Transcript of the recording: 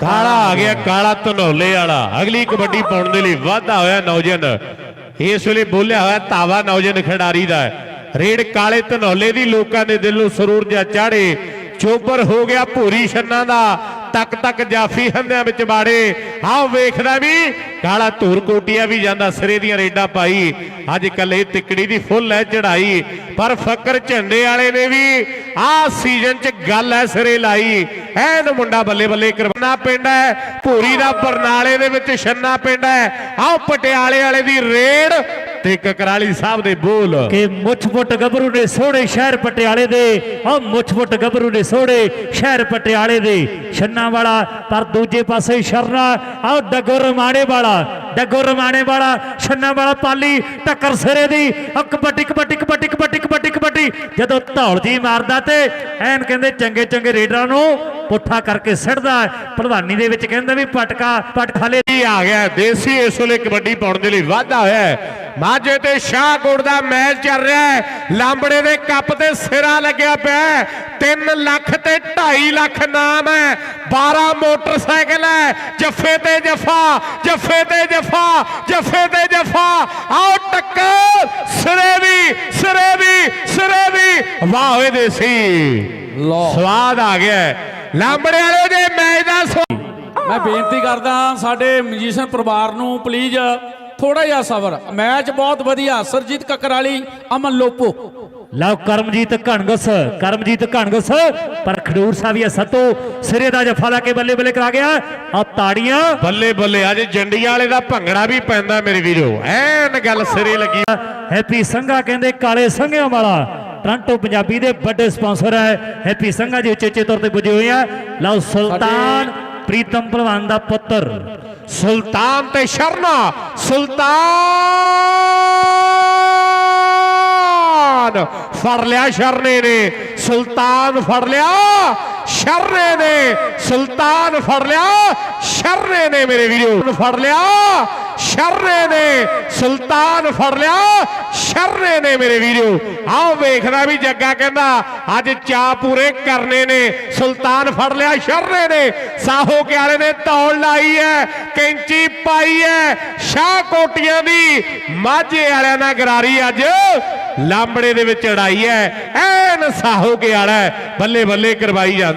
ਕਾਲਾ ਆ ਗਿਆ, ਕਾਲਾ ਧਨੌਲੇ ਵਾਲਾ। ਅਗਲੀ ਕਬੱਡੀ ਪਾਉਣ ਦੇ ਲਈ ਵਾਧਾ ਹੋਇਆ ਨੌਜਨ। ਇਸ ਵੇਲੇ ਬੋਲਿਆ ਹੋਇਆ ਤਾਵਾ ਨੌਜਨ ਖਿਡਾਰੀ ਦਾ ਹੈ। ਰੇਡ ਕਾਲੇ ਧਨੌਲੇ ਦੀ ਲੋਕਾਂ ਦੇ ਦਿਲ ਨੂੰ ਸਰੂਰ ਜਾ ਚਾੜੇ। ਚੋਪਰ ਹੋ ਗਿਆ ਭੂਰੀ ਛੰਨਾ ਦਾ। ਤੱਕ ਤੱਕ ਜਾਫੀ ਹੰਦਿਆਂ ਵਿੱਚ ਬਾੜੇ ਆਹ ਵੇਖਦਾ ਵੀ ਕਾਲਾ ਧੂਰ ਕੋਟੀਆ ਵੀ ਜਾਂਦਾ, ਸਿਰੇ ਦੀਆਂ ਰੇਡਾਂ ਪਾਈ। ਅੱਜ ਕੱਲੇ ਤਿਕੜੀ ਦੀ ਫੁੱਲ ਹੈ ਚੜਾਈ ਪਰ ਫੱਕਰ ਝੰਡੇ ਵਾਲੇ ਨੇ ਵੀ ਆਹ ਸੀਜ਼ਨ 'ਚ ਗੱਲ ਹੈ ਸਿਰੇ ਲਾਈ। ਐਨ ਮੁੰਡਾ ਬੱਲੇ ਬੱਲੇ ਕਰਵਾਨਾ ਪਿੰਡ ਹੈ। ਭੂਰੀ ਦਾ ਬਰਨਾਲੇ ਦੇ ਵਿੱਚ ਛੰਨਾ ਪਿੰਡ ਹੈ। ਆਹ ਪਟਿਆਲੇ ਵਾਲੇ ਦੀ ਰੇਡ ਤੇ ਕਕਰਾਲੀ ਸਾਹਿਬ ਦੇ ਬੋਲ। ਕਿ ਮੁੱਛ-ਮੁੱਟ ਗੱਭਰੂ ਨੇ ਸੋਹਣੇ ਸ਼ਹਿਰ ਪਟਿਆਲੇ ਦੇ ਆ ਮੁੱਛ-ਮੁੱਟ ਗੱਭਰੂ ਨੇ ਸੋਹਣੇ ਸ਼ਹਿਰ ਪਟਿਆਲੇ ਦੇ। ਛੰਨਾ ਵਾਲਾ, ਪਰ ਦੂਜੇ ਪਾਸੇ ਸ਼ਰਨਾ ਆ ਡੱਗੋ ਰਮਾਣੇ ਵਾਲਾ ਡੱਗੋ ਰਮਾਣੇ ਵਾਲਾ, ਛੰਨਾ ਵਾਲਾ ਪਾਲੀ ਟੱਕਰ ਸਿਰੇ ਦੀ ਆ ਕਬੱਡੀ ਕਬੱਡੀ ਕਬੱਡੀ ਕਬੱਡੀ ਕਬੱਡੀ ਕਬੱਡੀ ਜਦੋਂ ਧੌਲ ਜੀ ਮਾਰਦਾ ਤੇ ਐਨ ਕਹਿੰਦੇ ਚੰਗੇ ਚੰਗੇ ਰੇਡਰਾਂ ਨੂੰ ਪੁੱਠਾ ਕਰਕੇ ਸਿੱਟਦਾ ਭਲਵਾਨੀ ਦੇ ਵਿੱਚ ਕਹਿੰਦੇ ਵੀ ਪਟਕਾ ਪਟ ਖਾਲੇ ਕੀ ਆ ਗਿਆ ਦੇਸੀ ਇਸ ਵੇਲੇ ਕਬੱਡੀ ਪਾਉਣ ਦੇ ਲਈ ਵਾਧਾ ਹੋਇਆ। ਮਾਝੇ ਤੇ ਸ਼ਾਹਕੋਟ ਦਾ ਮੈਚ ਚੱਲ ਰਿਹਾ ਹੈ। ਲਾਂਬੜੇ ਦੇ ਕੱਪ ਤੇ ਸਿਰਾ ਲੱਗਿਆ ਪਿਆ ਹੈ। ਤਿੰਨ ਲੱਖ ਤੇ 2.5 ਲੱਖ ਨਾਮ ਹੈ। 12 ਮੋਟਰਸਾਈਕਲ ਹੈ। ਜੱਫੇ ਤੇ ਜੱਫਾ ਜੱਫੇ ਤੇ ਜੱਫਾ ਜੱਫੇ ਤੇ ਜੱਫਾ। ਆਓ ਟੱਕਰ। ਸਿਰੇ ਦੀ ਸਿਰੇ ਦੀ ਸਿਰੇ ਦੀ। ਵਾਹ ਓਏ ਦੇਸੀ। ਸਵਾਦ ਆ ਗਿਆ। ਲਾਂਬੜੇ ਵਾਲੇ ਦੇ ਮੈਚ ਦਾ ਮੈਂ ਬੇਨਤੀ ਕਰਦਾ ਸਾਡੇ ਮਿਊਜ਼ੀਸ਼ੀਅਨ ਪਰਿਵਾਰ ਨੂੰ ਪਲੀਜ਼ ਥੋੜਾ ਜਿਹਾ ਸਬਰ। ਮੈਚ ਬਹੁਤ ਵਧੀਆ ਸਰਜੀਤ ਕਕਰਾਲੀ ਅਮਨ ਲੋਪੋ। ਲਓ ਕਰਮਜੀਤ ਘਣਗਸ ਕਰਮਜੀਤ ਘਣਗਸ ਪਰ ਖਡੂਰ ਸਾਹਿਬੀਆ ਸਤੋ ਸਿਰੇ ਦਾ ਜਫਾ ਲਾ ਕੇ ਬੱਲੇ ਬੱਲੇ ਕਰਾ ਗਿਆ। ਆ ਤਾੜੀਆਂ। ਬੱਲੇ ਬੱਲੇ ਅੱਜ ਜੰਡੀਆਂ ਵਾਲੇ ਦਾ ਭੰਗੜਾ ਵੀ ਪੈਂਦਾ ਮੇਰੇ ਵੀਰੋ। ਐਨ ਗੱਲ ਸਿਰੇ ਲੱਗੀ। ਹੈਪੀ ਸੰਘਾ ਕਹਿੰਦੇ ਕਾਲੇ ਸੰਘਿਆਂ ਵਾਲਾ। ਟ੍ਰਾਂਟੋ ਪੰਜਾਬੀ ਦੇ ਵੱਡੇ ਸਪਾਂਸਰ ਹੈ। ਹੈਪੀ ਸੰਘਾ ਜੀ ਉਚੇਚੇ ਤੌਰ ਤੇ ਪੁੱਜੇ ਹੋਏ ਆ ਲਓ ਸੁਲਤਾਨ ਪ੍ਰੀਤਮ ਪਹਿਲਵਾਨ ਦਾ ਪੁੱਤਰ। ਸੁਲਤਾਨ ਤੇ ਸ਼ਰਨਾ ਸੁਲਤਾਨ ਫੜ ਲਿਆ ਸ਼ਰਨੇ ਨੇ। ਸੁਲਤਾਨ ਫੜ ਲਿਆ। ਸ਼ਰਨੇ ਨੇ। ਸੁਲਤਾਨ ਫੜ ਲਿਆ। ਸ਼ਰਨੇ ਨੇ ਮੇਰੇ ਵੀਰੋ। ਫੜ ਲਿਆ। ਸ਼ਰਨੇ ਨੇ। ਸੁਲਤਾਨ ਫੜ ਲਿਆ। ਸ਼ਰਨੇ ਨੇ ਮੇਰੇ ਵੀਰੋ। ਆਓ ਵੇਖਦਾ ਵੀ ਜੱਗਾ ਕਹਿੰਦਾ, ਅੱਜ ਚਾ ਪੂਰੇ ਕਰਨੇ ਨੇ। ਸੁਲਤਾਨ ਫੜ ਲਿਆ। ਸ਼ਰਨੇ ਨੇ। ਸਾਹੋ ਕਿਆਲੇ ਨੇ ਤੌਲ ਲਾਈ ਹੈ ਕੈਂਚੀ ਪਾਈ ਹੈ ਸ਼ਾਹ ਕੋਟੀਆਂ ਦੀ ਮਾਝੇ ਵਾਲਿਆਂ ਨਾਲ ਗਰਾਰੀ ਅੱਜ ਲਾਂਬੜੇ ਦੇ ਵਿੱਚ ਅੜਾਈ ਹੈ ਐਨ ਸਾਹੋ ਕਿਆਲਾ ਬੱਲੇ ਬੱਲੇ ਕਰਵਾਈ ਜਾਂਦੀ।